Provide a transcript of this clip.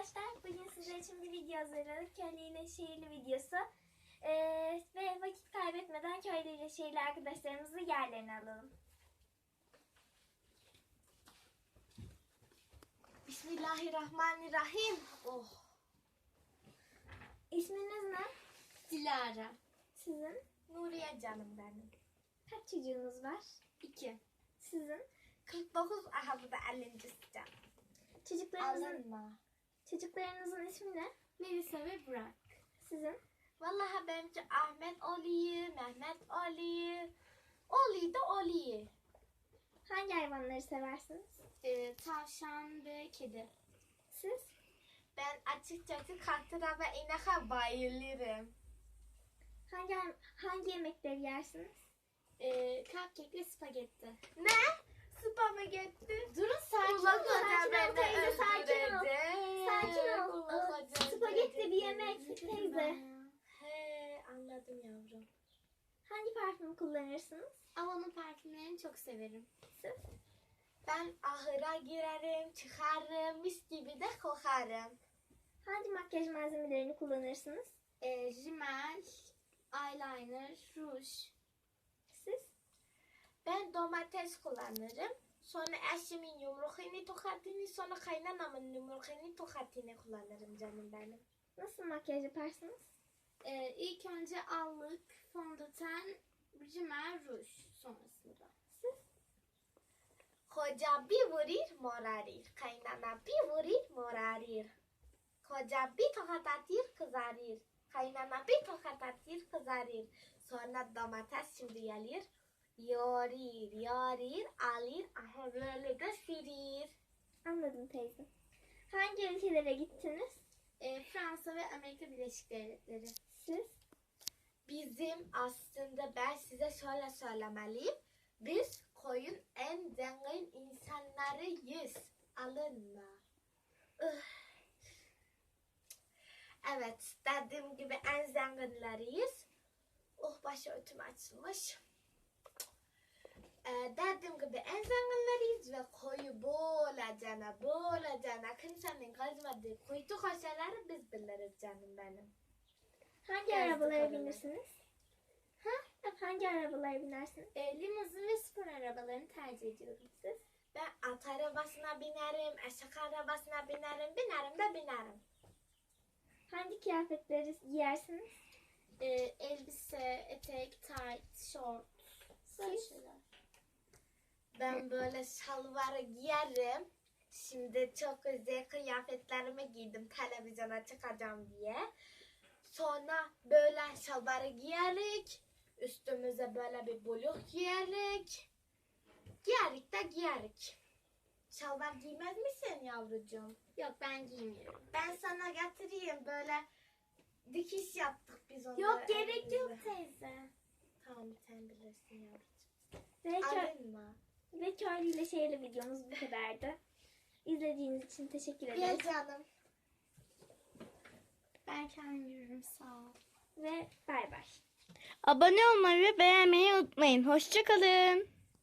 arkadaşlar. Bugün sizler için bir video hazırladık. Köylü ile şehirli videosu. Ee, ve vakit kaybetmeden köylü ile şehirli arkadaşlarımızı yerlerine alalım. Bismillahirrahmanirrahim. Oh. İsminiz ne? Dilara. Sizin? Nuriye canım benim. Kaç çocuğunuz var? İki. Sizin? 49 aha bu da 50. can. Çocuklarınızın, Alınma. Çocuklarınızın ismi ne? Melisa ve Burak. Sizin? Vallahi benimki Ahmet Oli, Mehmet Oli, Oli de Oli. Hangi hayvanları seversiniz? Ee, tavşan ve kedi. Siz? Ben açıkçası kattıra ve ineka bayılırım. Hangi hangi yemekleri yersiniz? Ee, cupcake ve spagetti. Ne? Spagetti. Durun sakin olun. olun. Sakin ol teyze, sakin ol. Sakin ol. Allah Aa, Spagetti bir yemek öldürecek teyze. He anladım yavrum. Hangi parfüm kullanırsınız? Avon'un parfümlerini çok severim. Siz? Ben ahıra girerim, çıkarım, mis gibi de kokarım. Hangi makyaj malzemelerini kullanırsınız? Ee, rimel, eyeliner, ruj. Siz? Ben domates kullanırım. Sonra eşimin yumruğunu tokatını, sonra kaynanamın yumruğunu tokatını kullanırım canım benim. Nasıl makyaj yaparsınız? Ee, ilk önce allık, fondöten, rimel, ruj sonrasında. Siz? Koca bir vurur morarır, kaynana bir vurur morarır. Koca bir tokat atır kızarır, kaynana bir tokat atır kızarır. Sonra domates şimdi gelir, yorir, yorir, alır, aha böyle de sürir. Anladım teyze. Hangi ülkelere gittiniz? Ee, Fransa ve Amerika Birleşik Devletleri. Siz? Bizim aslında ben size şöyle söylemeliyim. Biz koyun en zengin insanlarıyız. Alınma. Evet, dediğim gibi en zenginleriyiz. Oh başı ötüm açılmış. Ee, dediğim gibi en zenginleriyiz ve koyu bolacana bolacana kimsenin kazmadığı kuytu koşaları biz biliriz canım benim. Hangi Yazdık arabalara arabayı. binirsiniz? Ha? Hangi arabalara binersiniz? Ee, limuzin ve spor arabalarını tercih ediyorum. Siz? Ben at arabasına binerim, eşek arabasına binerim, binerim de binerim. Hangi kıyafetleri giyersiniz? Ee, elbise, etek, tight, short. Böyle şeyler. Ben böyle şalvarı giyerim. Şimdi çok güzel kıyafetlerimi giydim televizyona çıkacağım diye. Sonra böyle şalvarı giyerik. Üstümüze böyle bir blok giyerik. Giyerik de giyerik. Şalvar giymez misin yavrucuğum? Yok ben giymiyorum. Ben sana getireyim böyle dikiş yaptık biz onları. Yok gerek yok teyze. Tamam sen bilirsin yavrucuğum. Ve, kö- Alınma. Ve köylü ile şehirli videomuz bu kadardı. İzlediğiniz için teşekkür Gel ederiz. canım. Ben kendim yürürüm sağ ol. Ve bay bay. Abone olmayı ve beğenmeyi unutmayın. Hoşçakalın.